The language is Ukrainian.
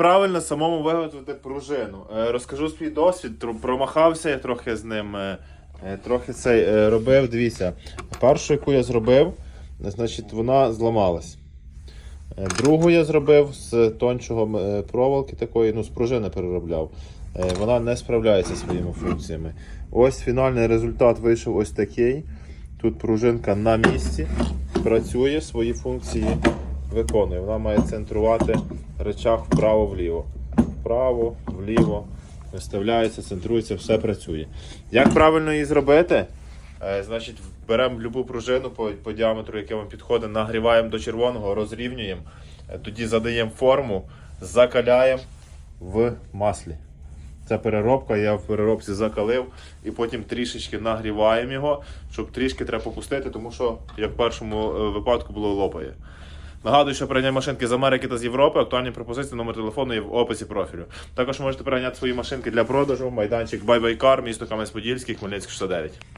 правильно самому виготовити пружину? Е, Розкажу свій досвід. Промахався я трохи з ним. е, е, Трохи цей робив. Дивіться. Першу, яку я зробив, значить, вона зламалась. Другу я зробив з тончого проволоки такої, ну, з пружини переробляв. Вона не справляється своїми функціями. Ось фінальний результат вийшов ось такий. Тут пружинка на місці, працює, свої функції виконує. Вона має центрувати речах вправо-вліво. Вправо, вліво, виставляється, центрується, все працює. Як правильно її зробити? Е, Значить, беремо будь-яку пружину по, по діаметру, яке вам підходить, нагріваємо до червоного, розрівнюємо, Е, тоді задаємо форму, закаляємо в маслі. Це переробка, я в переробці закалив і потім трішечки нагріваємо його, щоб трішки треба попустити, тому що, як в першому е, випадку було лопає. Нагадую, що прийняття машинки з Америки та з Європи. Актуальні пропозиції, номер телефону є в описі профілю. Також можете прийняти свої машинки для продажу. Майданчик Bye місто Кам'янець-Подільський, Хмельницький 69.